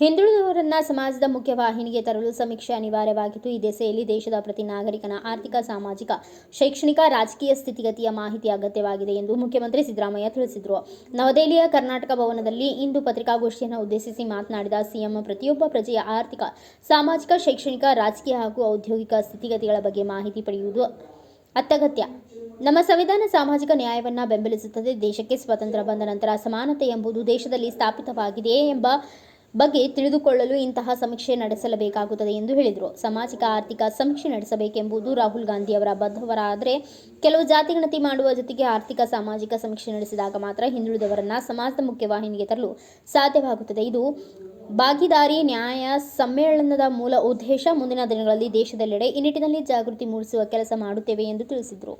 ಹಿಂದುಳಿದವರನ್ನ ಸಮಾಜದ ಮುಖ್ಯವಾಹಿನಿಗೆ ತರಲು ಸಮೀಕ್ಷೆ ಅನಿವಾರ್ಯವಾಗಿತ್ತು ಈ ದೆಸೆಯಲ್ಲಿ ದೇಶದ ಪ್ರತಿ ನಾಗರಿಕನ ಆರ್ಥಿಕ, ಸಾಮಾಜಿಕ, ಶೈಕ್ಷಣಿಕ, ರಾಜಕೀಯ ಸ್ಥಿತಿಗತಿಯ ಮಾಹಿತಿ ಅಗತ್ಯವಾಗಿದೆ ಎಂದು ಮುಖ್ಯಮಂತ್ರಿ ಸಿದ್ದರಾಮಯ್ಯ ತಿಳಿಸಿದರು. ನವದೆಹಲಿಯ ಕರ್ನಾಟಕ ಭವನದಲ್ಲಿ ಇಂದು ಪತ್ರಿಕಾಗೋಷ್ಠಿಯನ್ನು ಉದ್ದೇಶಿಸಿ ಮಾತನಾಡಿದ ಸಿಎಂ, ಪ್ರತಿಯೊಬ್ಬ ಪ್ರಜೆಯ ಆರ್ಥಿಕ, ಸಾಮಾಜಿಕ, ಶೈಕ್ಷಣಿಕ, ರಾಜಕೀಯ ಹಾಗೂ ಔದ್ಯೋಗಿಕ ಸ್ಥಿತಿಗತಿಗಳ ಬಗ್ಗೆ ಮಾಹಿತಿ ಪಡೆಯುವುದು ಅತ್ಯಗತ್ಯ. ನಮ್ಮ ಸಂವಿಧಾನ ಸಾಮಾಜಿಕ ನ್ಯಾಯವನ್ನ ಬೆಂಬಲಿಸುತ್ತದೆ ದೇಶಕ್ಕೆ ಸ್ವಾತಂತ್ರ್ಯ ಬಂದ ನಂತರ ಸಮಾನತೆ ಎಂಬುದು ದೇಶದಲ್ಲಿ ಸ್ಥಾಪಿತವಾಗಿದೆಯೇ ಎಂಬ ಬಗ್ಗೆ ತಿಳಿದುಕೊಳ್ಳಲು ಇಂತಹ ಸಮೀಕ್ಷೆ ನಡೆಸಲಬೇಕಾಗುತ್ತದೆ ಎಂದು ಹೇಳಿದರು. ಸಾಮಾಜಿಕ, ಆರ್ಥಿಕ ಸಮೀಕ್ಷೆ ನಡೆಸಬೇಕೆಂಬುದು ರಾಹುಲ್ ಗಾಂಧಿ ಅವರ ಬದ್ಧವರಾದರೆ ಕೆಲವು ಜಾತಿ ಗಣತಿ ಮಾಡುವ ಜೊತೆಗೆ ಆರ್ಥಿಕ, ಸಾಮಾಜಿಕ ಸಮೀಕ್ಷೆ ನಡೆಸಿದಾಗ ಮಾತ್ರ ಹಿಂದುಳಿದವರನ್ನ ಸಮಾಜದ ಮುಖ್ಯವಾಹಿನಿಗೆ ತರಲು ಸಾಧ್ಯವಾಗುತ್ತದೆ. ಇದು ಭಾಗಿದಾರಿ ನ್ಯಾಯ ಸಮ್ಮೇಳನದ ಮೂಲ ಉದ್ದೇಶ. ಮುಂದಿನ ದಿನಗಳಲ್ಲಿ ದೇಶದೆಲ್ಲೆಡೆ ಈ ನಿಟ್ಟಿನಲ್ಲಿ ಜಾಗೃತಿ ಮೂಡಿಸುವ ಕೆಲಸ ಮಾಡುತ್ತೇವೆ ಎಂದು ತಿಳಿಸಿದರು.